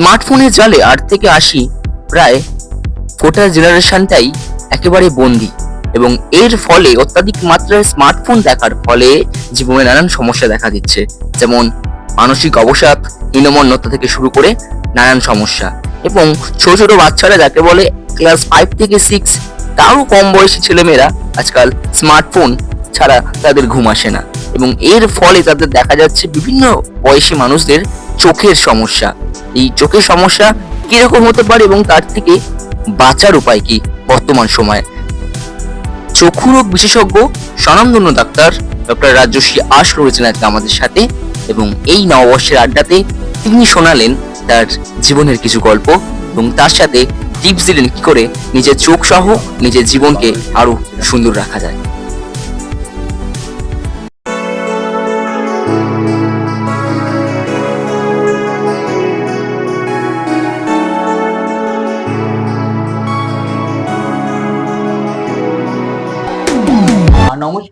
স্মার্টফোনের জালে আট থেকে আশি প্রায় গোটা জেনারেশনটাই একেবারে বন্দি। এবং এর ফলে অত্যাধিক মাত্রায় স্মার্টফোন দেখার ফলে জীবনে নানান সমস্যা দেখা দিচ্ছে। যেমন মানসিক অবসাদ, হীনমন্যতা থেকে শুরু করে নানান সমস্যা। এবং ছোট ছোট বাচ্চারা যাকে বলে ক্লাস ফাইভ থেকে সিক্স, তারও কম বয়সী ছেলেমেয়েরা আজকাল স্মার্টফোন ছাড়া তাদের ঘুম আসে না। এবং এর ফলে তাদের দেখা যাচ্ছে বিভিন্ন বয়সী মানুষদের চোখের সমস্যা। এই চোখের সমস্যা কীরকম হতে পারে এবং তার থেকে বাঁচার উপায় কি বর্তমান সময়ে? চক্ষু রোগ বিশেষজ্ঞ স্বনামধন্য ডাক্তার ডক্টর রাজশ্রী আশ রয়েছেন আজকে আমাদের সাথে এবং এই নববর্ষের আড্ডাতে তিনি শোনালেন তার জীবনের কিছু গল্প এবং তার সাথে টিপস দিলেন কি করে নিজের চোখ সহ নিজের জীবনকে আরও সুন্দর রাখা যায়।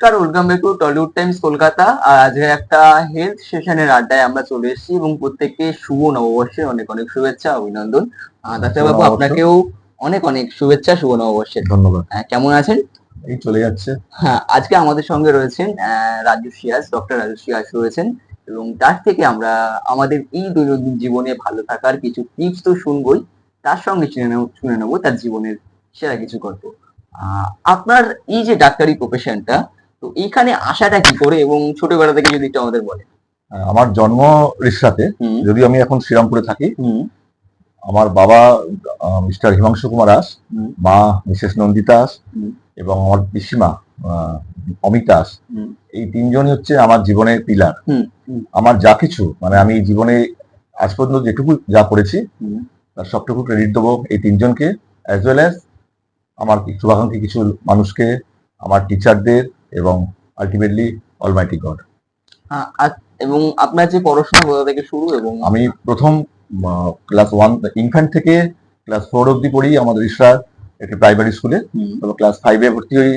নমস্কার welcome back to Tollywood Times Kolkata. আর আজকে একটা হেলথ সেশনের আড্ডায় আমরা চলে এসেছি এবং প্রত্যেককে শুভ নববর্ষের অনেক অনেক শুভেচ্ছা অভিনন্দন। ডাক্তারবাবু নববর্ষ। আপনাকেও অনেক অনেক শুভেচ্ছা শুভ নববর্ষের। ধন্যবাদ। আহ, কেমন আছেন? এই চলে যাচ্ছে। হ্যাঁ আজকে আমাদের সঙ্গে রয়েছেন রাজু সিয়াস ডক্টর রাজু সিয়াস রয়েছেন। এবং তার থেকে আমরা আমাদের এই দৈনন্দিন জীবনে ভালো থাকার কিছু টিপস তো শুনবই। তার সঙ্গে শুনে নেব তার জীবনের সেরা কিছু গল্প। আহ, আপনার এই যে ডাক্তারি প্রফেশনটা তো এইখানে আসাটা কি করে এবং ছোটবেলা থেকে যদি একটু আমাদের বলেন আহ, আমার জন্ম রিসাতে যদিও আমি এখন শ্রীরামপুরে থাকি আমার বাবা মিস্টার হিমাংশু কুমার হুম। মা মিসেস নন্দিতা হুম। এবং আমার পিসিমা অমিতা হুম। এই তিনজনই হচ্ছে আমার জীবনের পিলার। আমার যা কিছু মানে আমি জীবনে আজ পর্যন্ত যেটুকু যা করেছি তার সবটুকু ক্রেডিট দেবো এই তিনজনকে অ্যাজ ওয়েল অ্যাজ আমার শুভাকাঙ্ক্ষী কিছু মানুষকে আমার টিচারদের এবং আলটিমেটলি অলমাইটি গড এবং আপনার যে পড়াশোনা কোথা থেকে শুরু এবং আমি প্রথম ক্লাস ওয়ান ইনফ্যান্ট থেকে ক্লাস ফোর অব্দি পড়ি আমাদের ইসরা একটি প্রাইমারি স্কুলে ক্লাস ফাইভে ভর্তি হই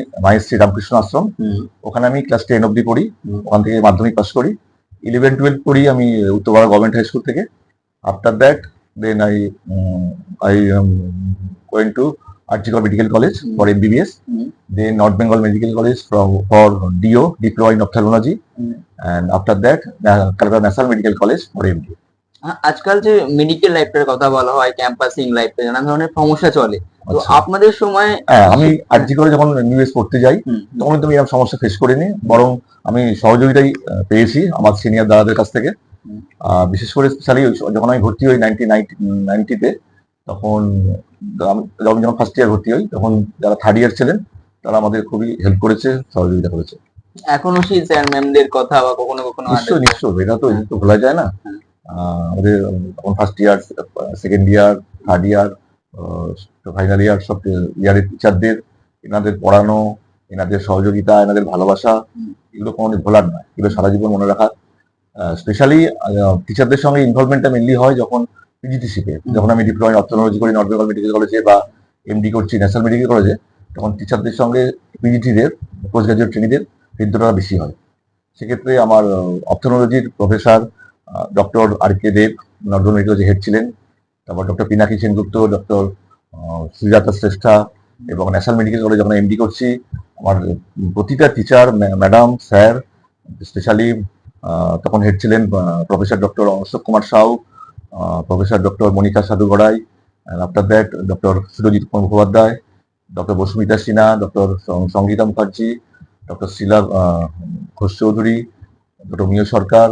শ্রী রামকৃষ্ণ আশ্রম। ওখানে আমি ক্লাস টেন অব্দি পড়ি। ওখান থেকে মাধ্যমিক পাস করি। ইলেভেন টুয়েলভ পড়ি আমি উত্তরপাড়া গভর্নমেন্ট হাই স্কুল থেকে। After that then I I gone to আর্চিকল medical college. For MBBS hmm, then North Bengal Medical College from for DO Diploma in Ophthalmology, hmm. and after that uh, Calcutta National Medical College for MD. আজকাল যে medical লাইফটার কথা বলা হয় campusing লাইফটা নানা ধরনের সমস্যা চলে তো আচ্ছা। আপনাদের সময় হ্যাঁ আমি আরজি করে যখন এমবিবিএস পড়তে যাই তখন কিন্তু আমি এরকম সমস্যা ফেস করিনি বরং আমি সহযোগিতাই পেয়েছি আমার সিনিয়র দাদাদের কাছ থেকে বিশেষ করে স্পেশালি যখন আমি ভর্তি হই নাইনটিন নাইনটিতে তখন আমি যখন যখন ফার্স্ট ইয়ার ভর্তি হই তখন যারা থার্ড ইয়ার ছিলেন তারা আমাদের খুবই হেল্প করেছে সহযোগিতা করেছে। এখনও সেই স্যার ম্যামদের কথা বা কখনো কখনো নিশ্চয় নিশ্চয় এটা তো এটা তো ভোলা যায় না। আহ, আমাদের তখন first year second year third year final year সব ইয়ারের টিচারদের এনাদের পড়ানো এনাদের সহযোগিতা এনাদের ভালোবাসা এগুলো কোনো ভোলার নয় এগুলো সারা জীবন মনে রাখা স্পেশালি টিচারদের সঙ্গে ইনভলভমেন্টটা মেনলি হয় যখন পিজিটিসিতে হুম। যখন আমি ডিপ্লোমা অর্থোলজি করি নর্থ বেঙ্গল মেডিকেল কলেজে বা এমডি করছি ন্যাশনাল মেডিকেল কলেজে তখন টিচারদের সঙ্গে পিজিটিদের পোস্ট গ্রাজুয়েট ট্রেনিদের হৃদ্যতা বেশি হয় সেক্ষেত্রে আমার অপথোলজির professor doctor R K Deb North medical head ছিলেন তারপর ডক্টর পিনাকি সেনগুপ্ত ডক্টর সুজাতা শ্রেষ্ঠা এবং ন্যাশনাল মেডিকেল কলেজ যখন এমডি করছি, আমার প্রতিটা টিচার ম্যাডাম স্যার স্পেশালি তখন হেড ছিলেন professor doctor Ashok Kumar Shaw professor doctor Monika Sadhu Garai after that doctor Surajit Mukhopadhyay doctor Basumita Sinha doctor Sangita Mukherjee doctor Shila Ghosh Chowdhury doctor মিয় Sarkar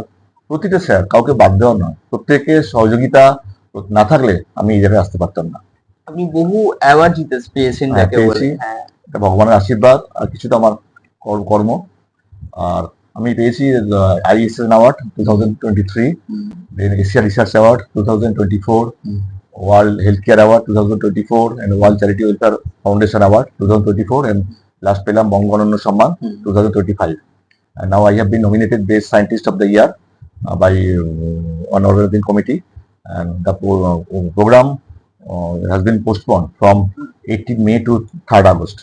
প্রতিটা sir কাউকে বাদ দেওয়া নয়। প্রত্যেকের সহযোগিতা না থাকলে আমি এই জায়গায় আসতে পারতাম না। আপনি বহু অ্যাওয়ার্ড জিতে পেয়েছেন হ্যাঁ, যাকে বলে। পেয়েছি। হ্যাঁ। ভগবানের আশীর্বাদ আর কিছুটা আমার কর- কর্ম। আর আমি পেয়েছি ISN award two thousand twenty three Asia research award two thousand twenty four. World health care award two thousand twenty four and world charity welfare foundation award two thousand twenty four and last পেলাম বঙ্গবন্ধু সম্মান হুম। 2025. And now I have been nominated Best Scientist of the Year uh, by uh, one organizing committee, and the pro- uh, program uh, has been postponed from 18 May to 3rd August,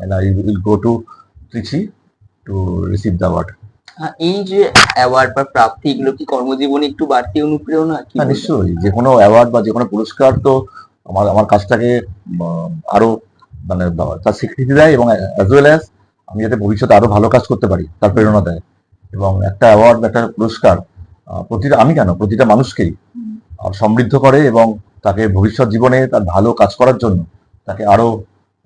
and I will go to Trichy to receive the award. এই যে award বা প্রাপ্তি এগুলো কি কর্মজীবনে একটু বাড়তি অনুপ্রেরণা কি নিশ্চয়ই। যে কোনো অ্যাওয়ার্ড বা যে কোনো পুরস্কার তো আমার আমার কাজটাকে আরও মানে তার স্বীকৃতি দেয় এবং অ্যাজ ওয়েল অ্যাজ আমি যাতে ভবিষ্যতে আরও ভালো কাজ করতে পারি তার প্রেরণা দেয়। এবং একটা অ্যাওয়ার্ড একটা পুরস্কার প্রতিটা আমি কেন? প্রতিটা মানুষকেই সমৃদ্ধ করে এবং তাকে ভবিষ্যৎ জীবনে তার ভালো কাজ করার জন্য তাকে আরও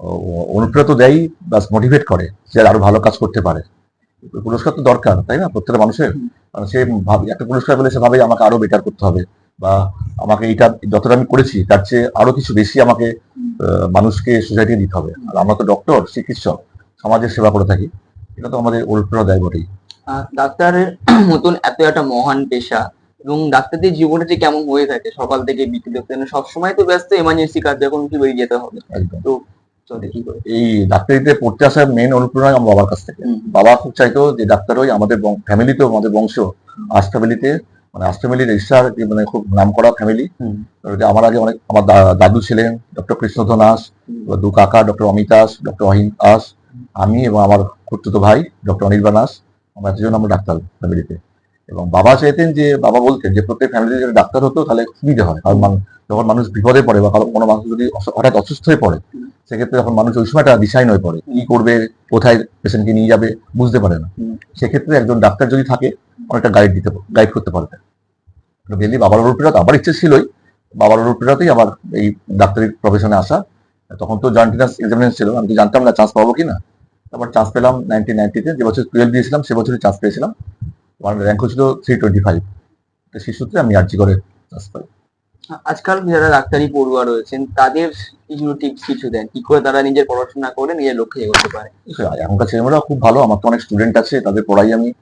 আহ, অনুপ্রেরিত দেয় বা মোটিভেট করে যে আরও ভালো কাজ করতে পারে। পুরস্কার তো দরকার তাই না? প্রত্যেকটা মানুষের। কারণ সে ভাবে একটা পুরস্কার পেলে সে ভাবে আমাকে আরও বেটার করতে হবে বা আমাকে এইটা যতটা আমি করেছি তার চেয়ে আরও কিছু বেশি আমাকে মানুষকে সোসাইটি দিতে হবে। আর আমরা তো ডক্টর চিকিৎসক সমাজের সেবা করে থাকি। এটা তো আমাদের অনুপ্রেরণা দেয় বটেই। ডাক্তারের মতন এত একটা মহান পেশা এবং ডাক্তারদের জীবনটা যে কেমন হয়ে থাকে সকাল থেকে বিকেল অব্দি, মানে সবসময় তো ব্যস্ত এমার্জেন্সি কাজ যখন কি বেরিয়ে যেতে হবে। করে এই ডাক্তারিতে পড়তে আসার মেন অনুপ্রেরণা আমার বাবার কাছ থেকে। বাবা খুব চাইতো যে ডাক্তার হই আমাদের ফ্যামিলিতেও আমাদের বংশ। আস ফ্যামিলিতে মানে আস ফ্যামিলি রেজিস্টার মানে খুব নাম করা ফ্যামিলি আমার আগে অনেক আমার দাদু ছিলেন ডক্টর কৃষ্ণধর দাস। দু কাকা ডক্টর অমিত দাস ডক্টর অহিন দাস আমি এবং আমার খুঁড়তুতো ভাই ডক্টর অনির্বাণ দাস আমরা এতজন আমরা ডাক্তার ফ্যামিলিতে এবং বাবা চাইতেন যে বাবা বলতেন যে প্রত্যেক ফ্যামিলিতে যদি ডাক্তার হতো তাহলে সুবিধা হয়। কারণ যখন মানুষ বিপদে পড়ে বা কোনো মানুষ যদি হঠাৎ অসুস্থ হয়ে পড়ে সেক্ষেত্রে যখন মানুষ ওই সময়টা দিশায় নয় পড়ে কি করবে কোথায় পেশেন্টকে নিয়ে যাবে বুঝতে পারে না। সেক্ষেত্রে একজন ডাক্তার যদি থাকে অনেকটা গাইড দিতে গাইড করতে পারবে। মেনলি বাবার অনুপ্রেরণা আমার ইচ্ছে ছিলই বাবার অনুপ্রেরণাতেই আমার এই ডাক্তারি প্রফেশনে আসা। তখন তো জয়েন্টিনাস এক্সামিনেশন ছিল আমি তো জানতাম না চান্স পাবো কিনা। তারপর চান্স পেলাম নাইনটিন নাইনটিতে যে বছর টুয়েলভ দিয়েছিলাম সে বছরই চান্স পেয়েছিলাম। আমার র্যাঙ্ক হচ্ছিল থ্রি টোয়েন্টি ফাইভ সেই সূত্রে আমি আর্জি করে চান্স পাই। আজকাল যারা ডাক্তারি পড়ুয়া রয়েছেন তাদের কিছু টিপস কিছু দেন। কি করে তারা নিজের পড়াশোনা করে নিজের লক্ষ্যে এগোতে পারে? এখনকার ছেলেমেয়েরা খুব ভালো। আমার তো অনেক স্টুডেন্ট আছে তাদের পড়াই আমি।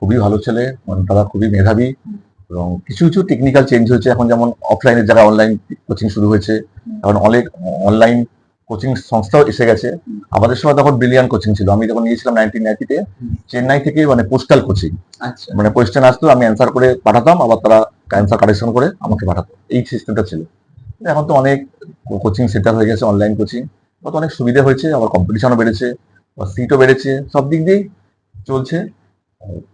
খুবই ভালো ছেলে মানে তারা খুবই মেধাবী। এবং কিছু কিছু টেকনিক্যাল চেঞ্জ হয়েছে। এখন যেমন অফলাইনে যারা অনলাইন কোচিং শুরু হয়েছে এখন অনেক অনলাইন কোচিং সংস্থাও এসে গেছে। আমাদের সময় তখন ব্রিলিয়ান কোচিং ছিল। আমি যখন নিয়েছিলাম নাইনটিন নাইনটিতে চেন্নাই থেকে মানে পোস্টাল কোচিং আচ্ছা। মানে কোয়েশ্চেন আসতো আমি অ্যান্সার করে পাঠাতাম আবার তারা অ্যান্সার কারেকশন করে আমাকে পাঠাতো। এই সিস্টেমটা ছিল। এখন তো অনেক কোচিং সেন্টার হয়ে গেছে অনলাইন কোচিং তো অনেক সুবিধা হয়েছে আবার কম্পিটিশনও বেড়েছে বা সিটও বেড়েছে। সব দিক দিয়েই চলছে।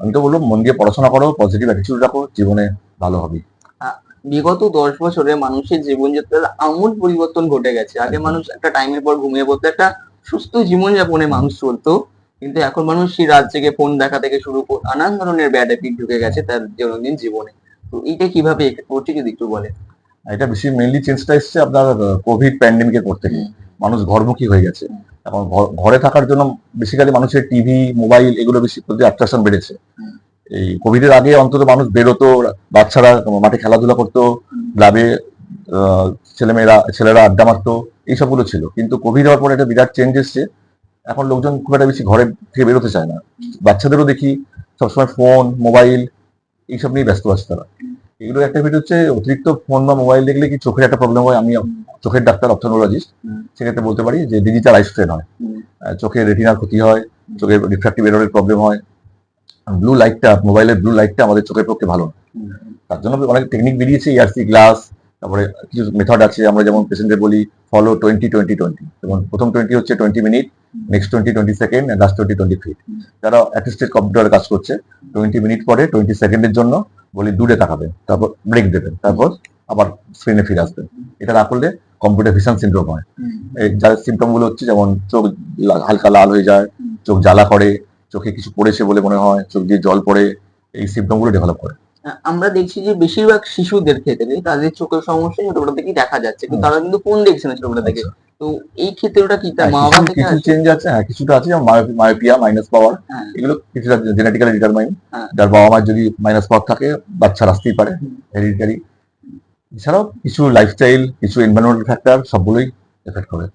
আমি তো বলব মন দিয়ে পড়াশোনা করো পজিটিভ অ্যাটিটিউড রাখো জীবনে ভালো হবে। বিগত দশ বছরে মানুষের জীবনযাত্রার আমূল পরিবর্তন ঘটে গেছে। আগে মানুষ একটা টাইমের পর ঘুমিয়ে পড়তো একটা সুস্থ জীবনযাপনে মানুষ চলতো। কিন্তু এখন মানুষ সেই রাত জেগে ফোন দেখা থেকে শুরু করে নানান ধরনের ব্যাড হ্যাবিট ঢুকে গেছে তার দৈনন্দিন জীবনে। তো এইটা কীভাবে করছে যদি একটু বলে এটা বেশি মেনলি চেঞ্জটা এসছে আপনার কোভিড প্যান্ডেমিকের পর থেকে। মানুষ ঘরমুখী হয়ে গেছে। এখন ঘর- ঘরে থাকার জন্য বেসিক্যালি মানুষের টিভি মোবাইল এগুলো বেশি প্রতি অ্যাট্রাকশন বেড়েছে এই কোভিডের আগে অন্তত মানুষ বেরোতো বাচ্চারা মাঠে খেলাধুলা করতো ক্লাবে ছেলেমেয়েরা ছেলেরা আড্ডা মারতো এইসবগুলো ছিল। কিন্তু কোভিড হওয়ার পরে একটা বিরাট চেঞ্জ এসছে। এখন লোকজন খুব একটা বেশি ঘরে থেকে বেরোতে চায় না। বাচ্চাদেরও দেখি সবসময় ফোন মোবাইল এইসব নিয়ে ব্যস্ত আছে তারা। এগুলো একটা ভিডিও হচ্ছে অতিরিক্ত ফোন বা মোবাইল দেখলে কি চোখের একটা প্রবলেম হয়? আমি চোখের ডাক্তার অপথোনোলজিস্ট। সেক্ষেত্রে বলতে পারি যে ডিজিটাল আই স্ট্রেন হয়। চোখের রেটিনার ক্ষতি হয় চোখের রিফ্র্যাক্টিভ এররের প্রবলেম হয়। ব্লু লাইটটা মোবাইলের ব্লু লাইটটা আমাদের চোখের পক্ষে ভালো তার জন্য অনেক টেকনিক বেরিয়েছে ইয়ারসি গ্লাস তারপরে কিছু মেথড আছে আমরা যেমন পেশেন্টদের বলি ফলো টোয়েন্টি টোয়েন্টি টোয়েন্টি যেমন প্রথম টোয়েন্টি হচ্ছে twenty minute next twenty twenty second last twenty twenty feet যারা অ্যাসিস্টেড কম্পিউটারে কাজ করছে টোয়েন্টি মিনিট পরে টোয়েন্টি সেকেন্ডের জন্য বলি দূরে তাকাবেন তারপর ব্রেক দেবেন তারপর আবার স্ক্রিনে ফিরে আসবেন। এটা না করলে কম্পিউটার ভিশন সিন্ড্রোম হয়। যার সিমটমগুলো হচ্ছে যেমন চোখ হালকা লাল হয়ে যায় চোখ জ্বালা করে চোখে কিছু পড়েছে বলে মনে হয় চোখ দিয়ে জল পড়ে এই সিমটমগুলো ডেভেলপ করে আমরা দেখছি যে বেশিরভাগ শিশুদের ক্ষেত্রে তাদের চোখের সমস্যা ছোটবেলা থেকেই দেখা যাচ্ছে কিন্তু তারা কিন্তু ফোন দেখছে না ছোটবেলা থেকে। আচ্ছা। তো এই ক্ষেত্রে ওটা কি হ্যাঁ, মা বাবা থেকে কিছু চেঞ্জ আছে হ্যাঁ কিছুটা আছে যেমন মায়োপিয়া মাইনাস পাওয়ার হ্যাঁ। এগুলো কিছুটা জেনেটিক্যালি ডিটারমাইন। যার বাবা মার যদি মাইনাস পাওয়ার থাকে বাচ্চা আসতেই পারে হেরিডিটারি এছাড়াও কিছু লাইফস্টাইল কিছু এনভায়রনমেন্টাল ফ্যাক্টর সবগুলোই এফেক্ট করে।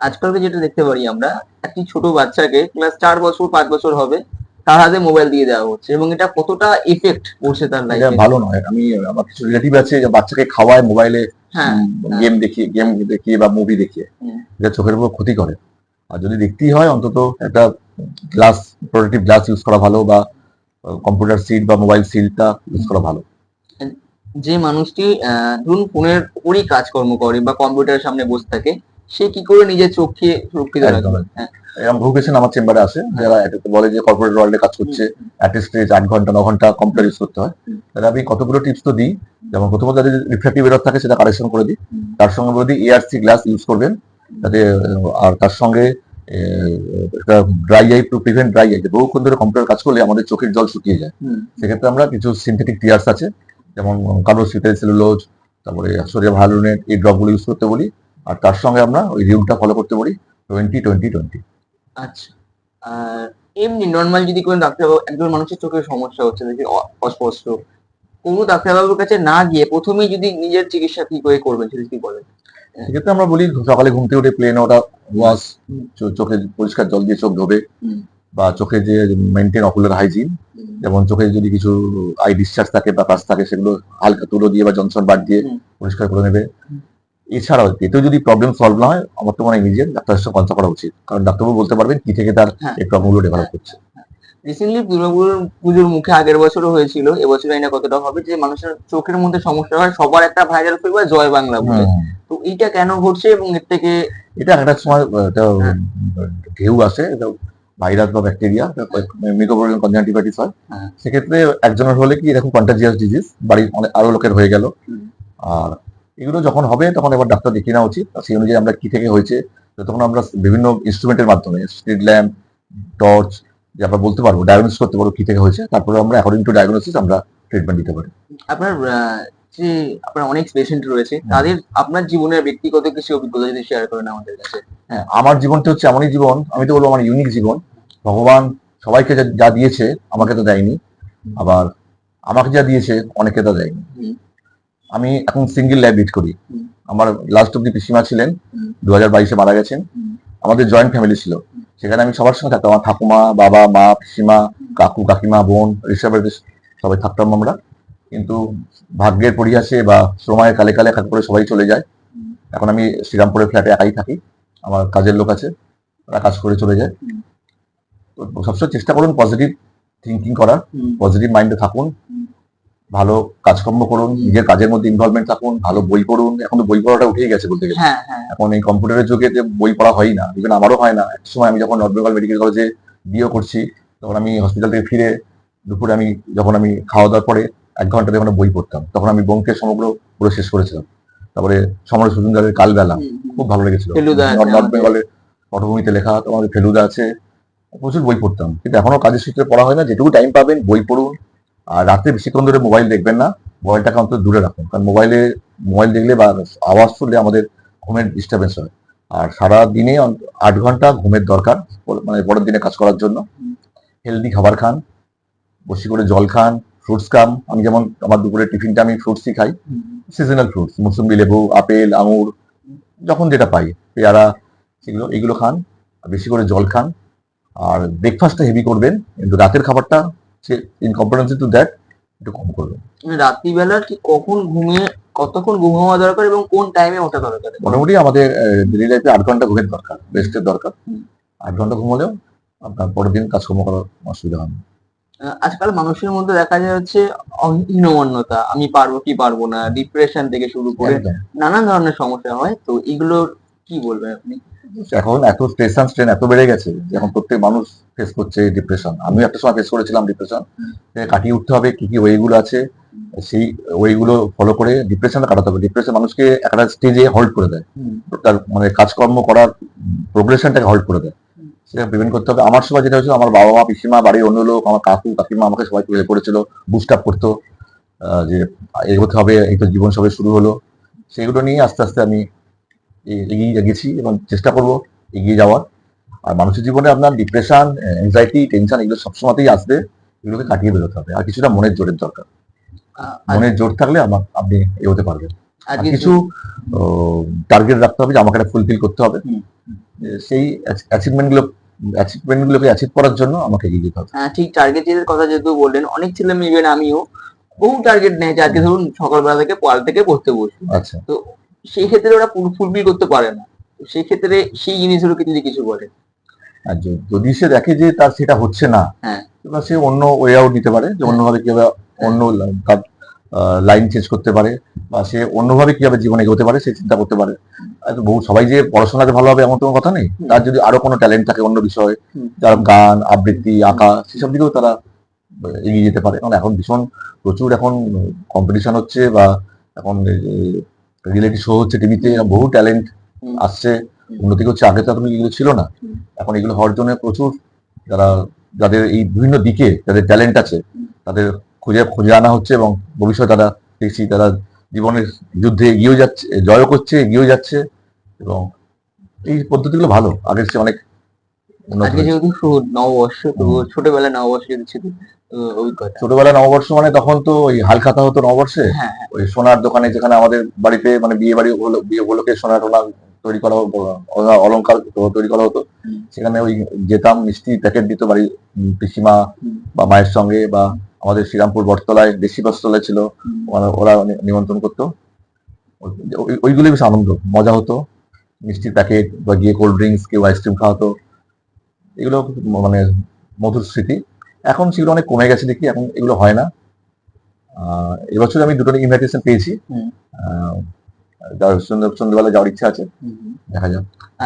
আজকালকে যেটা দেখতে পারি আমরা একটি ছোট বাচ্চাকে ক্লাস চার বছর পাঁচ বছর হবে তার হাতে মোবাইল দিয়ে দেওয়া হচ্ছে এবং এটা কতটা এফেক্ট করছে তার এটা লাইফে ভালো নয়। আমি আমার কিছু রিলেটিভ আছে যে বাচ্চাকে খাওয়ায় মোবাইলে হ্যাঁ গেম দেখিয়ে গেম দেখিয়ে বা মুভি দেখিয়ে। এটা চোখের উপর ক্ষতি করে। আর যদি দেখতেই হয় অন্তত একটা গ্লাস প্রোটেক্টিভ গ্লাস ইউজ করা ভালো বা কম্পিউটার সিট বা মোবাইল সিলটা ইউজ করা ভালো। যে মানুষটি আহ, ধরুন ফোনের উপরই কাজকর্ম করে বা কম্পিউটারের সামনে বসে থাকে সে কি করে নিজের চোখকে সুরক্ষিত রাখবে এরকম পেশেন্ট আমার চেম্বারে আসে যারা বলে যে কর্পোরেট ওয়ার্ল্ডে কাজ করছে অ্যাটলিস্ট আট ঘণ্টা ন ঘণ্টা কম্পিউটার ইউজ করতে হয়। তাহলে আমি কতগুলো টিপস তো দিই? যেমন প্রথমত যাদের রিফ্লেক্টিভ এরর থাকে সেটা কারেকশন করে দিই। তার সঙ্গে বলে দিই এআরসি গ্লাস ইউজ করবেন। যাতে আর তার সঙ্গে dry eye to prevent dry eye বহুক্ষণ ধরে কম্পিউটার কাজ করলে আমাদের চোখের জল শুকিয়ে যায়। সেক্ষেত্রে আমরা কিছু সিনথেটিক টিয়ার্স আছে। যেমন কার্বোসিটেল সেলুলোজ তারপরে সোডিয়াম হাইলোনেট এই ড্রপগুলো ইউজ করতে বলি। আর তার সঙ্গে আমরা ওই রিউলটা ফলো করতে পারি টোয়েন্টি টোয়েন্টি টোয়েন্টি আচ্ছা। আর এমনি নর্মাল যদি কোনো ডাক্তারবাবু একজন মানুষের চোখের সমস্যা হচ্ছে দেখি অস্পষ্ট কোনো ডাক্তারবাবুর কাছে না গিয়ে প্রথমেই যদি নিজের চিকিৎসা কি করে করবেন সেটা কি বলেন? সেক্ষেত্রে আমরা বলি সকালে ঘুম থেকে উঠে প্লেন ওটা ওয়াশ চোখে পরিষ্কার জল দিয়ে চোখ ধোবে বা চোখে যে মেনটেন অকুলার হাইজিন যেমন চোখে যদি কিছু আই ডিসচার্জ থাকে বা কাজ থাকে সেগুলো হালকা তুলো দিয়ে বা জনসন বাদ দিয়ে পরিষ্কার করে নেবে। এছাড়াও এতেও যদি প্রবলেম সলভ না হয় আমার তো মনে হয় নিজের ডাক্তারের সঙ্গে কনসাল্ট করা উচিত। কারণ ডাক্তারবাবু বলতে পারবেন কি থেকে তার হ্যাঁ। এই প্রবলেমগুলো ডেভেলপ করছে রিসেন্টলি দুর্গাপুর পুজোর মুখে আগের বছরও হয়েছিল এবছর না কতটা হবে যে মানুষের চোখের মধ্যে সমস্যা হয় সবার একটা ভাইরাল ফিভার জয় বাংলা বলে। তো এইটা কেন ঘটছে এবং এর থেকে এটা একটা সময় হ্যাঁ। ঢেউ আসে এটা ভাইরাস বা ব্যাকটেরিয়া মিকোপোরিয়াল কনজাংটিভাইটিস হয়। হ্যাঁ। সেক্ষেত্রে একজনের হলে কি এরকম কন্টাজিয়াস ডিজিজ বাড়ির অনেক আরও লোকের হয়ে গেল। আর এগুলো যখন হবে তখন এবার ডাক্তার দেখিয়ে নেওয়া উচিত। সেই অনুযায়ী আমরা কি থেকে হয়েছে তখন আমরা বিভিন্ন ইনস্ট্রুমেন্টের মাধ্যমে স্ট্রিট ল্যাম্প টর্চ যে আমরা বলতে পারব ডায়াগনোস করতে পারব কি থেকে হয়েছে তারপরে আমরা অ্যাকর্ডিং টু ডায়াগনোসিস আমরা ট্রিটমেন্ট দিতে পারি। আপনার যে আপনার অনেক পেশেন্ট রয়েছে তাদের আপনার জীবনের ব্যক্তিগত কিছু অভিজ্ঞতা যদি শেয়ার করেন আমাদের কাছে। হ্যাঁ আমার জীবনটা হচ্ছে এমনই জীবন আমি তো বলব আমার ইউনিক জীবন। ভগবান সবাইকে যা- দিয়েছে আমাকে তো দেয়নি। আবার আমাকে যা দিয়েছে অনেকে তো দেয়নি। আমি এখন সিঙ্গেল লাইফ লিড করি। আমার লাস্ট অব্দি পিসিমা ছিলেন দু হাজার বাইশে মারা গেছেন। আমাদের জয়েন্ট ফ্যামিলি ছিল। সেখানে আমি সবার সঙ্গে থাকতাম। আমার ঠাকুমা বাবা মা পিসিমা কাকু কাকিমা বোন ঋষভের সবাই থাকতাম আমরা। কিন্তু ভাগ্যের পরিহাসে বা সময়ের কালে কালে এক করে সবাই চলে যায়। এখন আমি শ্রীরামপুরের ফ্ল্যাটে একাই থাকি। আমার কাজের লোক আছে ওরা কাজ করে চলে যায়। তো সবসময় চেষ্টা করুন পজিটিভ থিঙ্কিং করার। পজিটিভ মাইন্ডে থাকুন। ভালো কাজকর্ম করুন নিজের কাজের মধ্যে ইনভলভমেন্ট থাকুন ভালো বই পড়ুন এখন তো বই পড়াটা উঠেই গেছে বলতে গেলে। হ্যাঁ হ্যাঁ। এখন এই কম্পিউটারের যুগে যে বই পড়া হয় না ইভেন আমারও হয় না। এক সময় আমি যখন নর্থ বেঙ্গল মেডিকেল কলেজে বিয়ে করছি তখন আমি হসপিটাল থেকে ফিরে দুপুরে আমি যখন আমি খাওয়া দাওয়ার পরে এক ঘণ্টা যখন বই পড়তাম তখন আমি ব্যোমকেশ সমগ্র পুরো শেষ করেছিলাম। তারপরে সমর সুজনদারের কালবেলা। খুব ভালো লেগেছিল। নর্থ। বেঙ্গলের পটভূমিতে লেখা তোমার ফেলুদা আছে প্রচুর বই পড়তাম। কিন্তু এখনও কাজের সূত্রে পড়া হয় না যেটুকু টাইম পাবেন বই পড়ুন আর রাতে বেশিক্ষণ ধরে মোবাইল দেখবেন না, মোবাইলটাকে অন্তত দূরে রাখুন। কারণ মোবাইলে, মোবাইল দেখলে বা আওয়াজ শুনলে আমাদের ঘুমের ডিস্টারবেন্স হয়। আর সারা দিনে আট ঘণ্টা ঘুমের দরকার মানে পরের দিনে কাজ করার জন্য। হেলদি খাবার খান বেশি করে জল খান ফ্রুটস খান। আমি যেমন আমার দুপুরে টিফিনটা আমি ফ্রুটসই খাই। সিজনাল ফ্রুটস মুসুম্বি, লেবু, আপেল, আঙুর, যখন যেটা পাই, পেয়ারা, সেগুলো, এগুলো খান বেশি করে জল খান। আর ব্রেকফাস্টটা হেভি করবেন, কিন্তু রাতের খাবারটা ইন কম্পারেন্সি টু দ্যাট একটু কম করবেন। মানে রাত্রিবেলা ঠিক কখন ঘুমিয়ে কতক্ষণ ঘুম হওয়া দরকার এবং কোন টাইমে ওঠা দরকার? মোটামুটি আমাদের ডেলি লাইফে আট ঘণ্টা ঘুমের দরকার রেস্টের দরকার। আট ঘণ্টা ঘুম হলেও আপনার পরের দিন কাজকর্ম করার অসুবিধা। আহ, আজকাল মানুষের মধ্যে দেখা যায় হচ্ছে হীনমন্যতা আমি পারব কি পারব না ডিপ্রেশন থেকে শুরু করে। নানান ধরনের সমস্যা হয়। তো এগুলোর কি বলবেন আপনি? এখন এত অ্যান্ড স্ট্রেন এত বেড়ে গেছে এখন প্রত্যেক মানুষ ফেস করছে ডিপ্রেশন আমিও একটা সময় ফেস করেছিলাম ডিপ্রেশন কাটিয়ে উঠতে হবে কি কি ওয়েগুলো আছে। সেই ওয়েগুলো ফলো করে ডিপ্রেশনটা কাটাতে হবে। ডিপ্রেশন মানুষকে একটা স্টেজে হোল্ড করে দেয়। তার মানে কাজকর্ম করার প্রোগ্রেশনটাকে হোল্ড করে দেয়। সেটা প্রিভেন্ট করতে হবে। আমার সময় যেটা হয়েছিল আমার বাবা মা পিসিমা বাড়ির অন্য লোক আমার কাকু কাকিমা আমাকে সবাই তুলে করেছিল বুস্ট আপ করতো আহ, যে এগোতে হবে এই তো জীবন সবে শুরু হলো। সেগুলো নিয়ে আস্তে আস্তে আমি এগিয়ে গেছি এবং চেষ্টা করব এগিয়ে যাওয়ার। আর মানুষের জীবনে আপনার ডিপ্রেশন এনজাইটি টেনশন এগুলো সবসময়তেই আসবে এগুলোকে কাটিয়ে বেরোতে হবে। আর কিছুটা মনের জোরের দরকার। মনের জোর থাকলে আমার আপনি এগোতে পারবেন। আর কিছু টার্গেট রাখতে হবে যে আমাকে একটা ফুলফিল করতে হবে। সেই অ্যাচিভমেন্টগুলো অ্যাচিভমেন্ট গুলোকে অ্যাচিভ করার জন্য আমাকে এগিয়ে যেতে হবে। হ্যাঁ, ঠিক টার্গেটের কথা যেহেতু বললেন অনেক ছেলে মেয়ে আমিও বহু টার্গেট নেয় আজকে ধরুন সকালবেলা থেকে পড়াল থেকে পড়তে বসবো আচ্ছা। সেই ক্ষেত্রে ওরা ফুলফিল করতে পারে না। সেই ক্ষেত্রে সেই জিনিসগুলোকে যদি কিছু বলে আর যদি সে দেখে যে তার সেটা হচ্ছে না হ্যাঁ। এবার সে অন্য ওয়ে আউট নিতে পারে। যে অন্যভাবে কীভাবে অন্য তার লাইন চেঞ্জ করতে পারে বা সে অন্যভাবে কীভাবে জীবনে এগোতে পারে সে চিন্তা করতে পারে। বহু সবাই যে পড়াশোনাতে ভালো হবে এমন কোনো কথা নেই তার যদি আরও কোনো ট্যালেন্ট থাকে অন্য বিষয়ে। যারা গান আবৃত্তি আঁকা সেসব দিকেও তারা এগিয়ে যেতে পারে। কারণ এখন ভীষণ প্রচুর এখন কম্পিটিশন হচ্ছে বা এখন রিয়েলিটি শো হচ্ছে টিভিতে বহু ট্যালেন্ট আসছে। উন্নতি করছে আগে তো এখন এগুলো ছিল না। এখন এগুলো হওয়ার জন্য প্রচুর যারা যাদের এই বিভিন্ন দিকে যাদের ট্যালেন্ট আছে তাদের খুঁজে খুঁজে আনা হচ্ছে এবং ভবিষ্যতে তারা দেখছি তারা জীবনের যুদ্ধে এগিয়েও যাচ্ছে জয়ও করছে এগিয়েও যাচ্ছে এবং এই পদ্ধতিগুলো ভালো। আগের চেয়ে অনেক আজকে। যেহেতু নববর্ষ তো হুম। ছোটবেলায় নববর্ষ যদি ছিল অভিজ্ঞতা। ছোটবেলায় নববর্ষ মানে তখন তো ওই হালখাতা হতো নববর্ষে? হ্যাঁ হ্যাঁ। ওই সোনার দোকানে যেখানে আমাদের বাড়িতে মানে বিয়ে বাড়ি হলো বিয়ে উপলক্ষে সোনা টোনা তৈরি করা হতো অলংকার তৈরি করা হতো। সেখানে ওই যেতাম মিষ্টি প্যাকেট দিত বাড়ি পিসিমা বা মায়ের সঙ্গে বা আমাদের শ্রীরামপুর বটতলায় দেশি বস্তলায় ছিল। ওরা- নিমন্ত্রণ করতো। ওই- ওই- বেশ আনন্দ মজা হতো। মিষ্টির প্যাকেট বা গিয়ে কোল্ড ড্রিঙ্কস কেউ আইসক্রিম খাওয়াতো। এগুলো মানে মধুর স্মৃতি। এখন সেগুলো অনেক কমে গেছে দেখি এখন এগুলো হয় না। এবছর আমি দুটো ইনভাইটেশন পেয়েছি। সন্ধ্যেবেলা যাওয়ার ইচ্ছা আছে। দেখা যাক।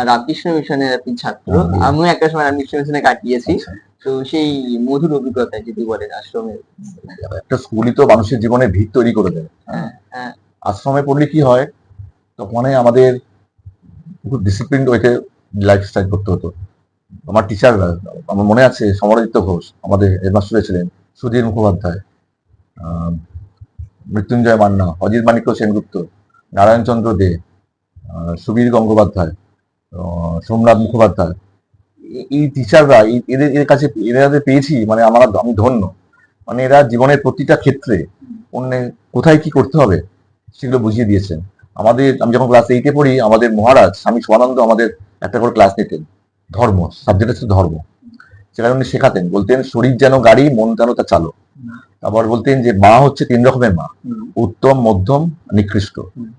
রামকৃষ্ণ মিশনের আপনি ছাত্র। আমিও একটা সময় রামকৃষ্ণ মিশনে কাটিয়েছি। আচ্ছা। তো সেই মধুর অভিজ্ঞতা যদি বলেন আশ্রমে। একটা স্কুলই তো মানুষের জীবনে ভিত তৈরি করে দেয়। হ্যাঁ, হ্যাঁ। আশ্রমে পড়লে কি হয়? তখন আমাদের খুব ডিসিপ্লিন ওয়েতে লাইফ স্টাইল করতে হতো। আমার টিচাররা আমার মনে আছে সমরাদিত্য ঘোষ, আমাদের হেডমাস্টার ছিলেন সুধীর মুখোপাধ্যায় মৃত্যুঞ্জয় মান্না, অজিত মাণিক্য সেনগুপ্ত, নারায়ণচন্দ্র দে সুবীর গঙ্গোপাধ্যায় সোমনাথ মুখোপাধ্যায়। এই টিচাররা এদের এদের কাছে, এদের পেয়েছি মানে আমার, আমি ধন্য। মানে এরা জীবনের প্রতিটা ক্ষেত্রে অন্য কোথায় কি করতে হবে সেগুলো বুঝিয়ে দিয়েছেন। আমাদের, আমি যখন ক্লাস এইটে পড়ি, আমাদের মহারাজ স্বামী সোয়ানন্দ আমাদের একটা করে ক্লাস নিতেন। ধর্ম সাবজেক্ট ছিল ধর্ম। সেখানে উনি শেখাতেন বলতেন শরীর যেন গাড়ি মন যেন তা চালো আবার বলতেন যে মা হচ্ছে তিন রকমের মা উত্তম মধ্যম নিকৃষ্ট।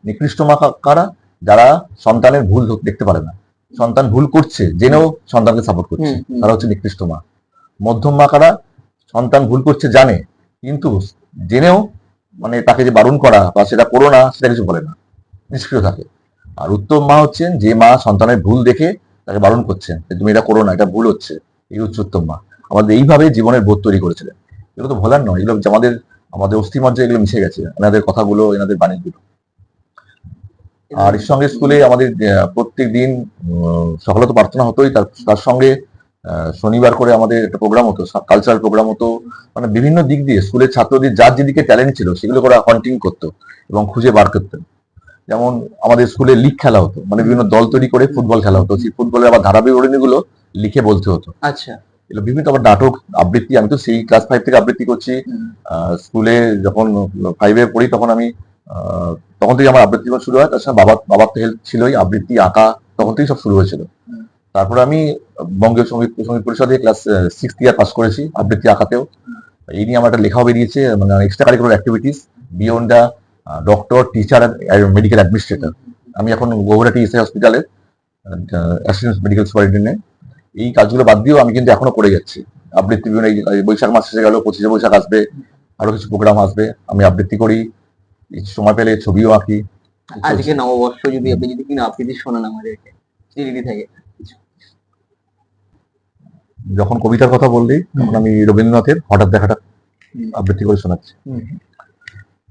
নিকৃষ্ট মা কারা? যারা সন্তানের ভুল দেখতে পারে না। সন্তান ভুল করছে জেনেও সন্তানকে সাপোর্ট করছে। তারা হচ্ছে নিকৃষ্ট মা। মধ্যম মা কারা? সন্তান ভুল করছে জানে। কিন্তু জেনেও মানে তাকে যে বারণ করা বা সেটা করো না সেটা কিছু বলে না। নিষ্ক্রিয় থাকে। আর উত্তম মা হচ্ছেন যে মা সন্তানের ভুল দেখে তাকে বারণ করছেন তুমি এটা করো না, এটা ভুল হচ্ছে। এই হচ্ছে উত্তম মা। আমাদের এইভাবে জীবনের বোধ তৈরি করেছিলেন। এগুলো তো ভোলার নয়, এগুলো আমাদের আমাদের অস্থিমজ্জে এগুলো মিশে গেছে, এনাদের কথাগুলো, এনাদের বাণীগুলো। আর এর সঙ্গে স্কুলে আমাদের প্রত্যেক দিন সকালে তো প্রার্থনা হতোই। তার সঙ্গে শনিবার করে আমাদের একটা প্রোগ্রাম হতো কালচারাল প্রোগ্রাম হতো। মানে বিভিন্ন দিক দিয়ে, স্কুলের ছাত্রদের যার যেদিকে ট্যালেন্ট ছিল, সেগুলো করে হান্টিং করতো এবং খুঁজে বার করতেন। যেমন আমাদের স্কুলে লিগ খেলা হতো মানে বিভিন্ন দল তৈরি করে ফুটবল খেলা হতো। সেই ফুটবলের আবার ধারাবিবরণীগুলো লিখে বলতে হতো। আচ্ছা। বিভিন্ন আবার নাটক আবৃত্তি আমি তো সেই ক্লাস ফাইভ থেকে আবৃত্তি করছি। স্কুলে যখন ফাইভে পড়ি তখন আমি তখন থেকে আমার আবৃত্তি শুরু হয় তার সঙ্গে বাবার বাবার তো হেল্প ছিলই আবৃত্তি আঁকা তখন থেকেই সব শুরু হয়েছিল। তারপরে আমি বঙ্গীয় সংগীত সংগীত পরিষদে ক্লাস সিক্স ইয়ার পাস করেছি আবৃত্তি আঁকাতেও। এই নিয়ে আমার একটা লেখাও বেরিয়েছে মানে extra curricular activities beyond the doctor teacher medical administrator আমি এখন গৌহাটি এসআই হসপিটালের অ্যাসিস্ট্যান্ট মেডিকেল সুপারিনটেন্ডেন্ট এই কাজগুলো বাদ দিয়েও আমি কিন্তু এখনও করে যাচ্ছি। আবৃত্তি বিভিন্ন এই বৈশাখ মাস এসে গেল পঁচিশে বৈশাখ আসবে আরও কিছু প্রোগ্রাম আসবে। আমি আবৃত্তি করি সময় পেলে ছবিও আঁকি। আজকে নববর্ষ যদি আপনি যদি কিনা আবৃত্তি শোনান আমাদেরকে থাকে? যখন কবিতার কথা বললি তখন আমি রবীন্দ্রনাথের হঠাৎ দেখাটা। আবৃত্তি করে শোনাচ্ছি।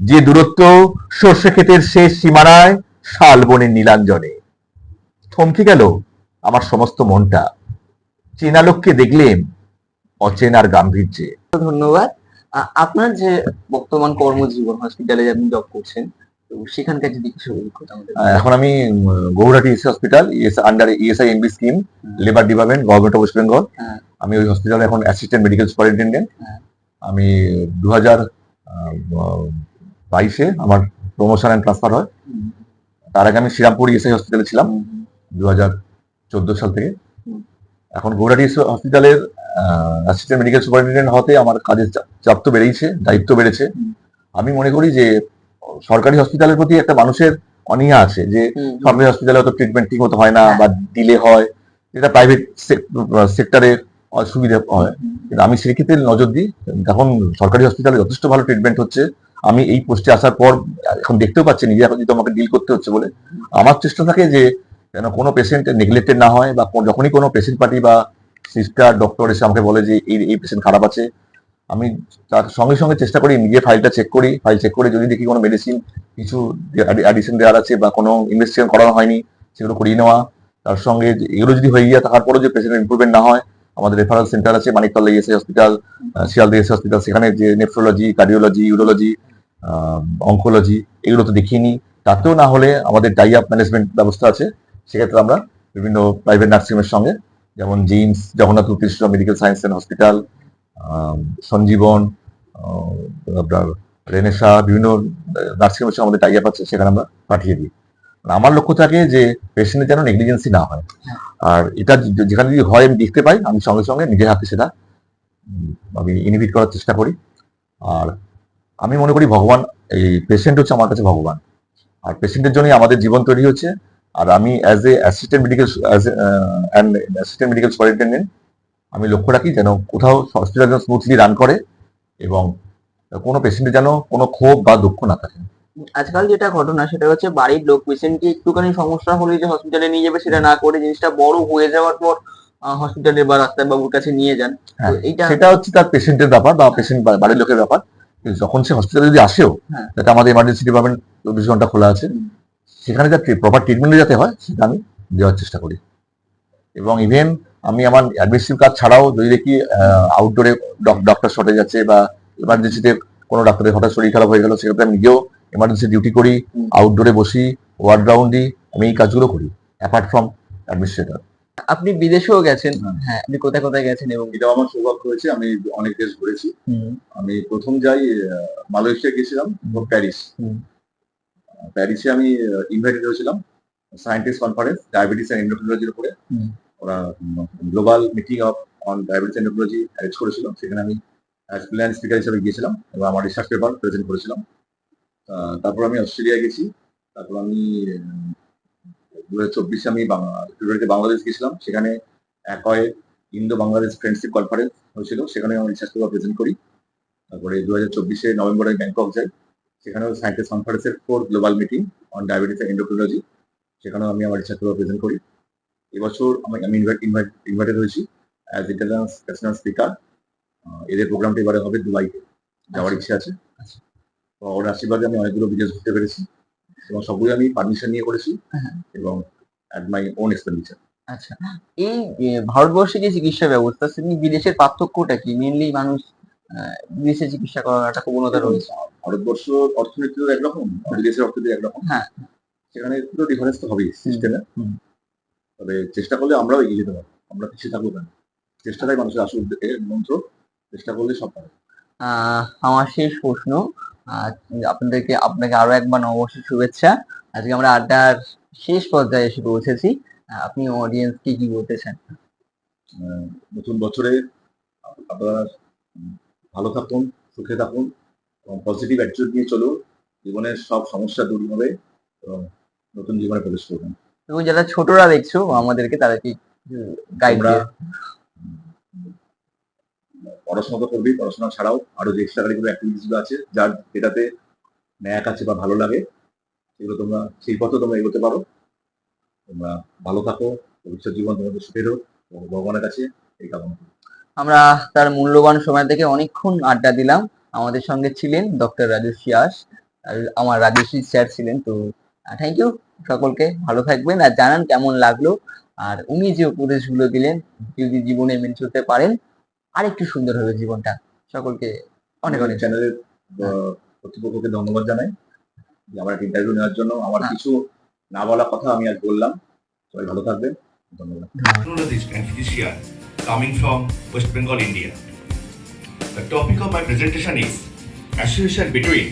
যে দূরত্ব সর্ষে ক্ষেতের শেষ সীমানায় শালবনের নীলাঞ্জনে। থমকে গেল আমার সমস্ত মনটা। চেনা লোককে দেখলেন অচেনার গাম্ভীর্যে। ধন্যবাদ। আপনার যে বর্তমান কর্মজীবন হসপিটালে আপনি জব করছেন সেখানকার যদি কিছু এখন আমি Gauhati AC hospital under ESI NB scheme labour department government of West Bengal. আমি ওই হসপিটালে এখন অ্যাসিস্ট্যান্ট মেডিকেল সুপারিনটেন্ডেন্ট। আমি দু হাজার বাইশে আমার প্রমোশন অ্যান্ড ট্রান্সফার হয়। তার আগে আমি শ্রীরামপুর ইএসআই হসপিটালে ছিলাম দু হাজার চোদ্দ সাল থেকে। এখন গৌরাটি হসপিটালের অ্যাসিস্ট্যান্ট মেডিকেল সুপারিনটেন্ডেন্ট হতে আমার কাজের চাপ তো বেড়েইছে দায়িত্ব বেড়েছে। আমি মনে করি যে সরকারি হসপিটালের প্রতি একটা মানুষের অনীহা আছে যে সরকারি হসপিটালে হয়তো ট্রিটমেন্ট ঠিক মতো হয় না। বা ডিলে হয় যেটা প্রাইভেট সেক্টরে অসুবিধা হয়। কিন্তু আমি সেক্ষেত্রে নজর দিই এখন সরকারি হসপিটালে যথেষ্ট ভালো ট্রিটমেন্ট হচ্ছে। আমি এই পোস্টে আসার পর, এখন দেখতেও পাচ্ছি নিজে এখন যেহেতু আমাকে ডিল করতে হচ্ছে বলে, আমার চেষ্টা থাকে যে যেন কোনো পেশেন্ট নেগলেক্টেড না হয় বা যখনই কোনো পেশেন্ট পার্টি বা সিস্টার ডক্টর এসে আমাকে বলে যে এই এই পেশেন্ট খারাপ আছে, আমি তার সঙ্গে সঙ্গে চেষ্টা করি নিজে ফাইলটা চেক করি ফাইল চেক করে যদি দেখি কোনো মেডিসিন কিছু অ্যাডিশন দেওয়ার আছে বা কোনো ইনভেস্টিগেশন করানো হয়নি, সেগুলো করিয়ে নেওয়া। তার সঙ্গে এগুলো যদি হয়ে গিয়ে থাকার পরেও যে পেশেন্টের ইমপ্রুভমেন্ট না হয়, আমাদের রেফারেল সেন্টার আছে, Maniktala ESA hospital Sealdah ESA hospital সেখানে যে নেফ্রোলজি কার্ডিওলজি ইউরোলজি অঙ্কোলজি এগুলো তো দেখিয়ে নিই। তাতেও না হলে আমাদের টাই আপ ম্যানেজমেন্ট ব্যবস্থা আছে। সেক্ষেত্রে আমরা বিভিন্ন প্রাইভেট নার্সিংয়ের সঙ্গে, যেমন JIMS Jagannath উত্তিষ্ট medical science and hospital Sanjiban আপনার রেনেসা, বিভিন্ন নার্সিংয়ের সঙ্গে আমাদের টাই আপ আছে, সেখানে আমরা পাঠিয়ে দিই। আমার লক্ষ্য থাকে যে পেশেন্টের যেন নেগলিজেন্সি না হয়। আর এটা যেখানে যদি হয় আমি দেখতে পাই, আমি সঙ্গে সঙ্গে নিজের হাতে সেটা আমি ইনহিবিট করার চেষ্টা করি। আর আমি মনে করি ভগবান এই পেশেন্ট হচ্ছে আমার কাছে ভগবান। আর পেশেন্টের জন্যই আমাদের জীবন তৈরি হচ্ছে। আর আমি as a assistant medical and assistant medical superintendent আমি লক্ষ্য রাখি যেন কোথাও হসপিটাল যেন স্মুথলি রান করে এবং কোনো পেশেন্টের যেন কোনো ক্ষোভ বা দুঃখ না থাকে। আজকাল যেটা ঘটনা সেটা হচ্ছে বাড়ির লোক পেশেন্টকে একটুখানি সমস্যা হলে যে হসপিটালে নিয়ে যাবে সেটা না করে জিনিসটা বড় হয়ে যাওয়ার পর হসপিটালে বা ডাক্তারবাবুর কাছে নিয়ে যান। হ্যাঁ, এইটা সেটা হচ্ছে তার পেশেন্টের ব্যাপার বা পেশেন্ট বাড়ির লোকের ব্যাপার। যখন সে হসপিটালে যদি আসেও হ্যাঁ। যাতে আমাদের এমার্জেন্সি ডিপার্টমেন্ট চব্বিশ ঘণ্টা খোলা আছে সেখানে যাতে প্রপার ট্রিটমেন্ট যাতে হয় সেটা আমি দেওয়ার চেষ্টা করি। এবং ইভেন আমি আমার অ্যাডমিনিস্ট্রেটিভ কাজ ছাড়াও যদি দেখি আউটডোরে ডক্টর শর্টেজ আছে বা এমার্জেন্সিতে কোনো ডাক্তারের হঠাৎ শরীর খারাপ হয়ে গেল সেক্ষেত্রে আমি নিজেও এমার্জেন্সি ডিউটি করি আউটডোরে বসি ওয়ার্ড রাউন্ডি আমি এই কাজগুলো করি অ্যাপার্ট ফ্রম অ্যাডমিনিস্ট্রেটর আপনি বিদেশেও গেছেন? হ্যাঁ। হ্যাঁ। আপনি কোথায় কোথায় গেছেন? এবং এটাও আমার সৌভাগ্য হয়েছে আমি অনেক দেশ ঘুরেছি। আমি প্রথম যাই মালয়েশিয়া গেছিলাম প্যারিস। প্যারিসে আমি ইনভাইটেড হয়েছিলাম সায়েন্টিস্ট কনফারেন্স ডায়াবেটিস অ্যান্ড এন্ডোক্রিনোলজির উপরে। ওরা global meeting of on diabetes endocrinology arrange করেছিল। সেখানে আমি প্ল্যান স্পিকার হিসেবে গিয়েছিলাম এবং আমার রিসার্চ পেপার প্রেজেন্ট করেছিলাম। তারপর আমি অস্ট্রেলিয়া গেছি। তারপর আমি দু হাজার চব্বিশে আমি ফেব্রুয়ারিতে বাংলাদেশ গেছিলাম সেখানে একয় ইন্দো বাংলাদেশ ফ্রেন্ডশিপ কনফারেন্স হয়েছিল। সেখানে আমার রিসার্চ পেপার প্রেজেন্ট করি। তারপরে দু হাজার চব্বিশে নভেম্বরে ব্যাংকক যাই। সেখানেও সায়েন্টিস্ট কনফারেন্সের for global meeting on diabetes endocrinology সেখানেও আমি আমার রিসার্চ পেপার প্রেজেন্ট করি। এবছর আমি আমি ইনভাইট ইনভাইট ইনভাইটেড হয়েছি অ্যাজ ইন্টারন্যাশনাল স্পিকার এদের প্রোগ্রামটা এবারে হবে দুবাইতে। যাওয়ার ইচ্ছে আছে। তো ওর আশীর্বাদে আমি অনেকগুলো বিদেশ ঘুরতে পেরেছি। এবং সবগুলো আমি পারমিশন নিয়ে করেছি হ্যাঁ। এবং অ্যাট মাই ওন এক্সপেন্ডিচার আচ্ছা। এই ভারতবর্ষে যে চিকিৎসা ব্যবস্থা সেটি বিদেশের পার্থক্যটা কি? মেনলি মানুষ বিদেশে চিকিৎসা করার একটা প্রবণতা রয়েছে। ভারতবর্ষ অর্থনীতি তো একরকম বিদেশের অর্থনীতি একরকম। হ্যাঁ। সেখানে একটু ডিফারেন্স তো হবেই সিস্টেমে তবে চেষ্টা করলে আমরাও এগিয়ে যেতে পারব। আমরা পিছিয়ে থাকব কেন? চেষ্টাটাই মানুষের আসল মন্ত্র চেষ্টা করলে সব পারে আমার শেষ প্রশ্ন। আপনাদেরকে আপনাকে আরও একবার নববর্ষের শুভেচ্ছা। আজকে আমরা আড্ডার শেষ পর্যায়ে এসে পৌঁছেছি। আপনি অডিয়েন্সকে কি বলতে চান নতুন বছরে আপনারা ভালো থাকুন সুখে থাকুন এবং পজিটিভ অ্যাটিটিউড নিয়ে চলুন। জীবনের সব সমস্যা দূর হবে এবং নতুন জীবনে প্রবেশ করবেন। এবং যারা ছোটরা দেখছ আমাদেরকে তারা কি গাইড পড়াশোনা তো করবেই, পড়াশোনা ছাড়াও আরও যে এক্সট্রা কারিকুলার অ্যাক্টিভিটিসগুলো আছে, যার যেটাতে ন্যাক আছে বা ভালো লাগে, সেগুলো তোমরা, সেই পথে তোমরা এগোতে পারো। তোমরা ভালো থাকো, ভবিষ্যৎ জীবন তোমাদের সুখের হোক ভগবানের কাছে এই কামনা করি। আমরা তার মূল্যবান সময় থেকে অনেকক্ষণ আড্ডা দিলাম। আমাদের সঙ্গে ছিলেন ডক্টর রাজস্বী আস আমার রাজস্বী স্যার ছিলেন, তো থ্যাংক ইউ সকলকে, ভালো থাকবেন আর জানান কেমন লাগল। আর উনি যে উপদেশগুলো দিলেন, যদি জীবনে মেনে চলতে পারেন আর একটু সুন্দর হবে জীবনটা। সকলকে অনেক অনেক চ্যানেলের কর্তৃপক্ষকে ধন্যবাদ জানাই যে আমার একটা ইন্টারভিউ নেওয়ার জন্য। আমার হ্যাঁ। কিছু না বলা কথা আমি আজ বললাম। সবাই ভালো থাকবে ধন্যবাদ। West Bengal India topic of my presentation is association between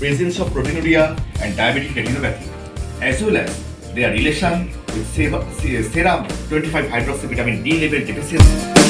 presence of proteinuria and diabetic retinopathy as they are relation serum twenty five hydroxy vitamin D level deficiency